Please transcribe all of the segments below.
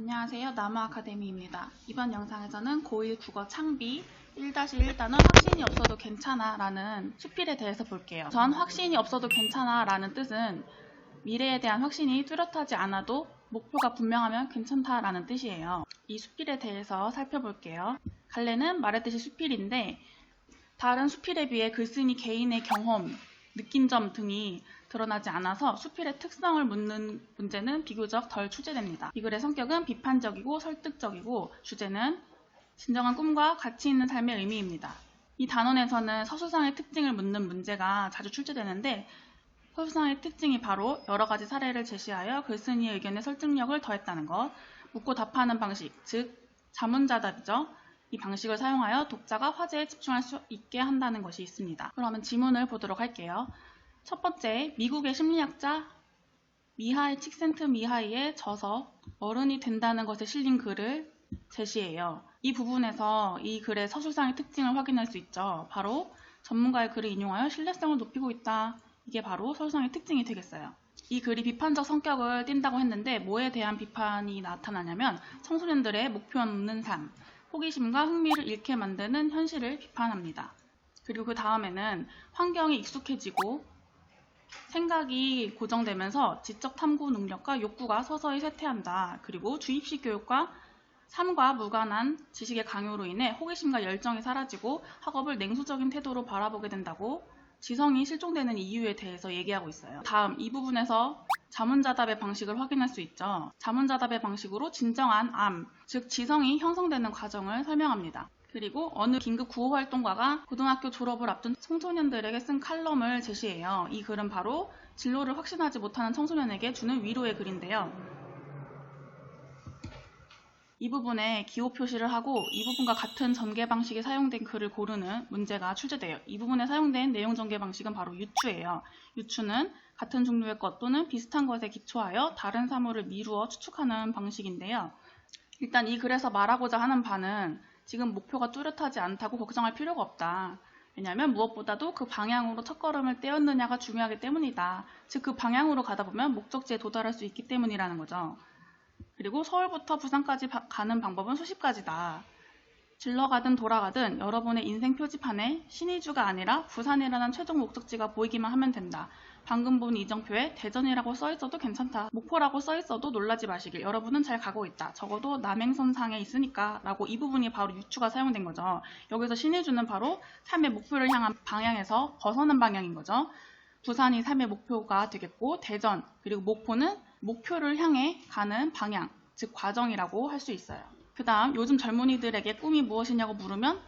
안녕하세요. 나무 아카데미입니다. 이번 영상에서는 고1 국어 창비 1-1단원 확신이 없어도 괜찮아 라는 수필에 대해서 볼게요. 전 확신이 없어도 괜찮아 라는 뜻은 미래에 대한 확신이 뚜렷하지 않아도 목표가 분명하면 괜찮다 라는 뜻이에요. 이 수필에 대해서 살펴볼게요. 갈래는 말했듯이 수필인데 다른 수필에 비해 글쓴이 개인의 경험, 느낀 점 등이 드러나지 않아서 수필의 특성을 묻는 문제는 비교적 덜 출제됩니다. 이 글의 성격은 비판적이고 설득적이고 주제는 진정한 꿈과 가치 있는 삶의 의미입니다. 이 단원에서는 서수상의 특징을 묻는 문제가 자주 출제되는데 서수상의 특징이 바로 여러 가지 사례를 제시하여 글쓴이의 의견에 설득력을 더했다는 것, 묻고 답하는 방식, 즉 자문자답이죠. 이 방식을 사용하여 독자가 화제에 집중할 수 있게 한다는 것이 있습니다. 그러면 지문을 보도록 할게요. 첫 번째, 미국의 심리학자 미하이 칙센트 미하이의 저서 어른이 된다는 것에 실린 글을 제시해요. 이 부분에서 이 글의 서술상의 특징을 확인할 수 있죠. 바로 전문가의 글을 인용하여 신뢰성을 높이고 있다. 이게 바로 서술상의 특징이 되겠어요. 이 글이 비판적 성격을 띈다고 했는데 뭐에 대한 비판이 나타나냐면 청소년들의 목표 없는 삶, 호기심과 흥미를 잃게 만드는 현실을 비판합니다. 그리고 그 다음에는 환경이 익숙해지고 생각이 고정되면서 지적 탐구 능력과 욕구가 서서히 쇠퇴한다. 그리고 주입식 교육과 삶과 무관한 지식의 강요로 인해 호기심과 열정이 사라지고 학업을 냉소적인 태도로 바라보게 된다고 지성이 실종되는 이유에 대해서 얘기하고 있어요. 다음 이 부분에서 자문자답의 방식을 확인할 수 있죠. 자문자답의 방식으로 진정한 암, 즉 지성이 형성되는 과정을 설명합니다. 그리고 어느 긴급 구호 활동가가 고등학교 졸업을 앞둔 청소년들에게 쓴 칼럼을 제시해요. 이 글은 바로 진로를 확신하지 못하는 청소년에게 주는 위로의 글인데요. 이 부분에 기호 표시를 하고 이 부분과 같은 전개 방식이 사용된 글을 고르는 문제가 출제돼요. 이 부분에 사용된 내용 전개 방식은 바로 유추예요. 유추는 같은 종류의 것 또는 비슷한 것에 기초하여 다른 사물을 미루어 추측하는 방식인데요. 일단 이 글에서 말하고자 하는 바는 지금 목표가 뚜렷하지 않다고 걱정할 필요가 없다. 왜냐하면 무엇보다도 그 방향으로 첫걸음을 떼었느냐가 중요하기 때문이다. 즉 그 방향으로 가다 보면 목적지에 도달할 수 있기 때문이라는 거죠. 그리고 서울부터 부산까지 바- 가는 방법은 수십 가지다. 질러 가든 돌아가든 여러분의 인생 표지판에 신의주가 아니라 부산이라는 최종 목적지가 보이기만 하면 된다. 방금 본 이정표에 대전이라고 써있어도 괜찮다. 목포라고 써있어도 놀라지 마시길. 여러분은 잘 가고 있다. 적어도 남행선상에 있으니까 라고 이 부분이 바로 유추가 사용된 거죠. 여기서 신의주는 바로 삶의 목표를 향한 방향에서 벗어난 방향인 거죠. 부산이 삶의 목표가 되겠고 대전 그리고 목포는 목표를 향해 가는 방향, 즉 과정이라고 할 수 있어요. 그 다음 요즘 젊은이들에게 꿈이 무엇이냐고 물으면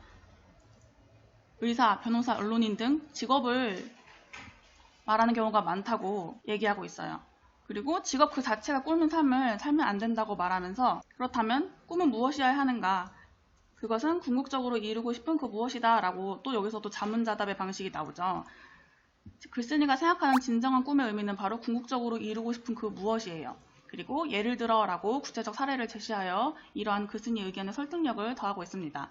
의사, 변호사, 언론인 등 직업을 말하는 경우가 많다고 얘기하고 있어요. 그리고 직업 그 자체가 꾸는 삶을 살면 안 된다고 말하면서 그렇다면 꿈은 무엇이어야 하는가? 그것은 궁극적으로 이루고 싶은 그 무엇이다 라고 또 여기서도 자문자답의 방식이 나오죠. 글쓴이가 생각하는 진정한 꿈의 의미는 바로 궁극적으로 이루고 싶은 그 무엇이에요. 그리고 예를 들어 라고 구체적 사례를 제시하여 이러한 글쓴이 의견의 설득력을 더하고 있습니다.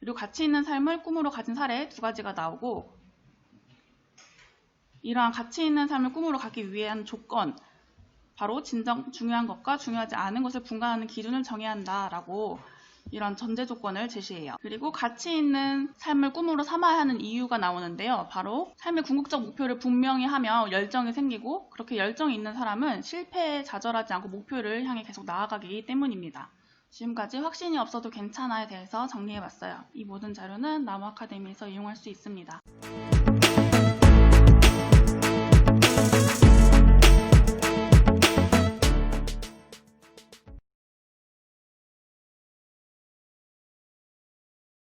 그리고 가치 있는 삶을 꿈으로 가진 사례 두 가지가 나오고 이러한 가치 있는 삶을 꿈으로 가기 위한 조건 바로 진정 중요한 것과 중요하지 않은 것을 분간하는 기준을 정해야 한다라고 이런 전제 조건을 제시해요. 그리고 가치 있는 삶을 꿈으로 삼아야 하는 이유가 나오는데요. 바로 삶의 궁극적 목표를 분명히 하며 열정이 생기고 그렇게 열정이 있는 사람은 실패에 좌절하지 않고 목표를 향해 계속 나아가기 때문입니다. 지금까지 확신이 없어도 괜찮아에 대해서 정리해봤어요. 이 모든 자료는 나무 아카데미에서 이용할 수 있습니다.